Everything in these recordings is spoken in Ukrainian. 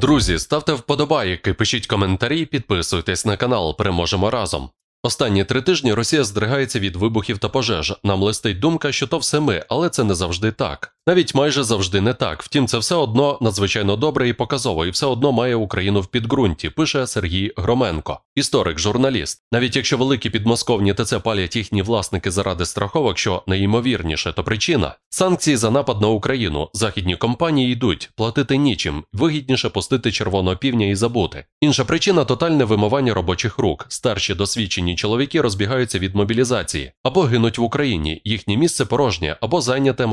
Друзі, ставте вподобайки, пишіть коментарі, підписуйтесь на канал. Переможемо разом. Останні три тижні Росія здригається від вибухів та пожеж. Нам листить думка, що то все ми, але це не завжди так. Навіть майже завжди не так. Втім, це все одно надзвичайно добре і показово, і все одно має Україну в підґрунті, пише Сергій Громенко, історик, журналіст. Навіть якщо великі підмосковні ТЦ палять їхні власники заради страховок, що найімовірніше, то причина санкції за напад на Україну. Західні компанії йдуть платити нічим, вигідніше пустити червоного півня і забути. Інша причина тотальне вимивання робочих рук. Старші досвідчені чоловіки розбігаються від мобілізації або гинуть в Україні. Їхнє місце порожнє або зайняте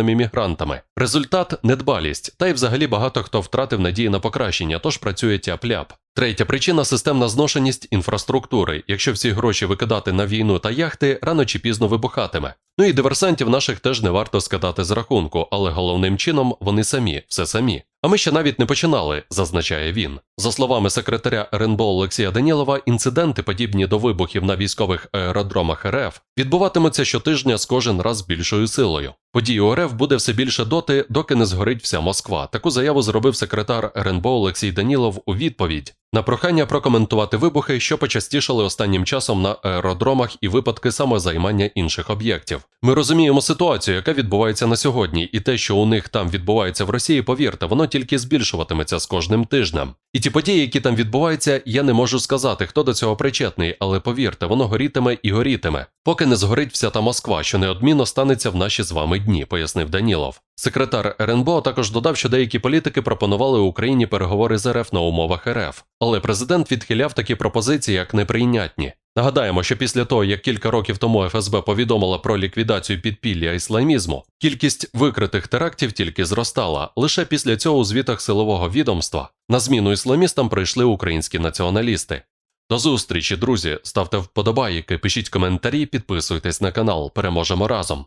малокваліфікованими мігрантами. Результат недбалість, та й взагалі багато хто втратив надії на покращення, тож працює тяп-ляп. Третя причина системна зношеність інфраструктури. Якщо всі гроші викидати на війну та яхти, рано чи пізно вибухатиме. Ну і диверсантів наших теж не варто скидати з рахунку, але головним чином вони самі, все самі. А ми ще навіть не починали, зазначає він. За словами секретаря РНБО Олексія Данілова, інциденти, подібні до вибухів на військових аеродромах РФ, відбуватимуться щотижня з кожен раз більшою силою. Подій ОРФ РФ буде все більше доти, доки не згорить вся Москва. Таку заяву зробив секретар РНБО Олексій Данілов у відповідь на прохання прокоментувати вибухи, що почастішали останнім часом на аеродромах і випадки самозаймання інших об'єктів. Ми розуміємо ситуацію, яка відбувається на сьогодні, і те, що у них там відбувається в Росії, повірте, воно тільки збільшуватиметься з кожним тижнем. І ті події, які там відбуваються, я не можу сказати, хто до цього причетний, але повірте, воно горітиме і горітиме, поки не згорить вся та Москва, що неодмінно станеться в наші з вами дні, пояснив Данілов. Секретар РНБО також додав, що деякі політики пропонували Україні переговори з РФ на умовах РФ, але президент відхиляв такі пропозиції як неприйнятні. Нагадаємо, що після того, як кілька років тому ФСБ повідомила про ліквідацію підпілля ісламізму, кількість викритих терактів тільки зростала. Лише після цього у звітах силового відомства на зміну ісламістам прийшли українські націоналісти. До зустрічі, друзі! Ставте вподобайки, пишіть коментарі, підписуйтесь на канал. Переможемо разом.